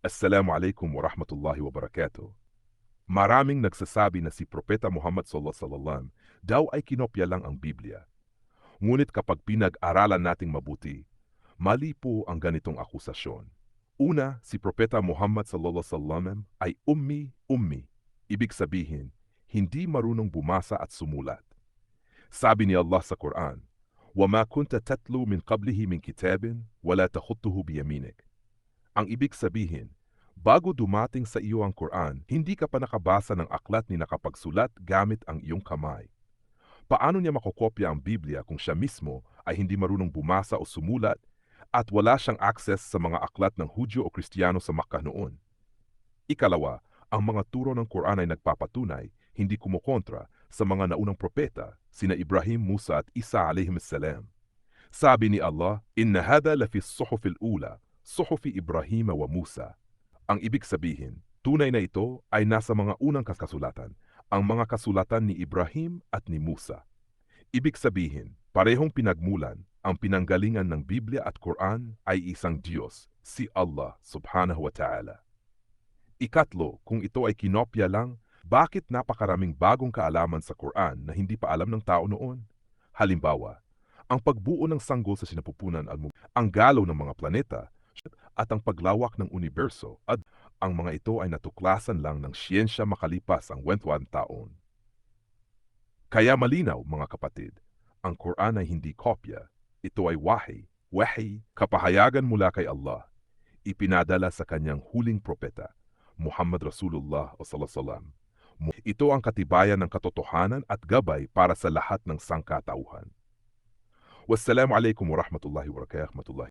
Assalamu alaikum warahmatullahi wabarakatuh. Maraming nagsasabi na si Propeta Muhammad sallallahu alaihi wasallam daw ay kinopya lang ang Biblia. Ngunit kapag pinag-aralan nating mabuti, mali po ang ganitong akusasyon. Una, si Propeta Muhammad sallallahu alaihi wasallam ay ummi-ummi. Ibig sabihin, hindi marunong bumasa at sumulat. Sabi ni Allah sa Quran, وَمَا كُنْتَ تَتْلُو مِنْ قَبْلِهِ مِنْ كِتَابٍ وَلَا تَخُطُّهُ بِيَمِينِكَ ang ibig sabihin, bago dumating sa iyo ang Quran, hindi ka pa nakabasa ng aklat ni nakapagsulat gamit ang iyong kamay. Paano niya makokopya ang Biblia kung siya mismo ay hindi marunong bumasa o sumulat at wala siyang access sa mga aklat ng Hudyo o Kristiyano sa Makkah noon? Ikalawa, ang mga turo ng Quran ay nagpapatunay, hindi kumukontra sa mga naunang propeta, sina Ibrahim, Musa at Isa alayhim salam. Sabi ni Allah, Inna hada lafi suhufil ula, suhufi Ibrahim wa Musa. Ang ibig sabihin, tunay na ito ay nasa mga unang kasulatan, ang mga kasulatan ni Ibrahim at ni Musa. Ibig sabihin, parehong pinagmulan, ang pinanggalingan ng Biblia at Quran ay isang Diyos, si Allah subhanahu wa ta'ala. Ikatlo, kung ito ay kinopya lang, bakit napakaraming bagong kaalaman sa Quran na hindi pa alam ng tao noon? Halimbawa, ang pagbuo ng sanggol sa sinapupunan ang galaw ng mga planeta, at ang paglawak ng universo at ang mga ito ay natuklasan lang ng siyensya makalipas ang 21 taon. Kaya malinaw mga kapatid, ang Quran ay hindi kopya, ito ay wahi, wahi, kapahayagan mula kay Allah, ipinadala sa kanyang huling propeta, Muhammad Rasulullah Sallallahu ito ang katibayan ng katotohanan at gabay para sa lahat ng sangkatauhan. Wassalamu alaikum warahmatullahi wabarakatuh.